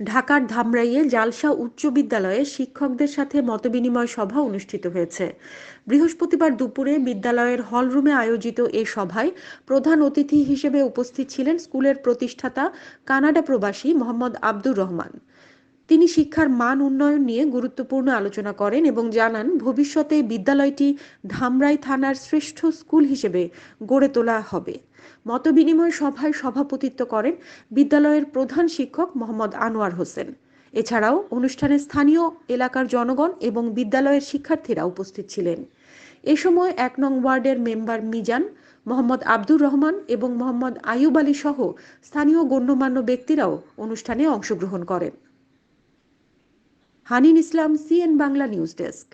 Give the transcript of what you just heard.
ঢাকার ধামরাইয়ে জালসা উচ্চ বিদ্যালয়ে শিক্ষকদের সাথে মতবিনিময় সভা অনুষ্ঠিত হয়েছে। বৃহস্পতিবার দুপুরে বিদ্যালয়ের হলরুমে আয়োজিত এ সভায় প্রধান অতিথি হিসেবে উপস্থিত ছিলেন স্কুলের প্রতিষ্ঠাতা কানাডা প্রবাসী মোহাম্মদ আব্দুর রহমান। তিনি শিক্ষার মান উন্নয়ন নিয়ে গুরুত্বপূর্ণ আলোচনা করেন এবং জানান, ভবিষ্যতে বিদ্যালয়টি ধামরাই থানার শ্রেষ্ঠ স্কুল হিসেবে গড়ে তোলা হবে। মতবিনিময় সভায় সভাপতিত্ব করেন বিদ্যালয়ের প্রধান শিক্ষক মোহাম্মদ আনোয়ার হোসেন। এছাড়াও অনুষ্ঠানে স্থানীয় এলাকার জনগণ এবং বিদ্যালয়ের শিক্ষার্থীরা উপস্থিত ছিলেন। এ সময় এক নং ওয়ার্ডের মেম্বার মিজান, মোহাম্মদ আব্দুর রহমান এবং মোহাম্মদ আয়ুব আলী সহ স্থানীয় গণ্যমান্য ব্যক্তিরাও অনুষ্ঠানে অংশগ্রহণ করেন। Hanin Islam CN Bangla news desk.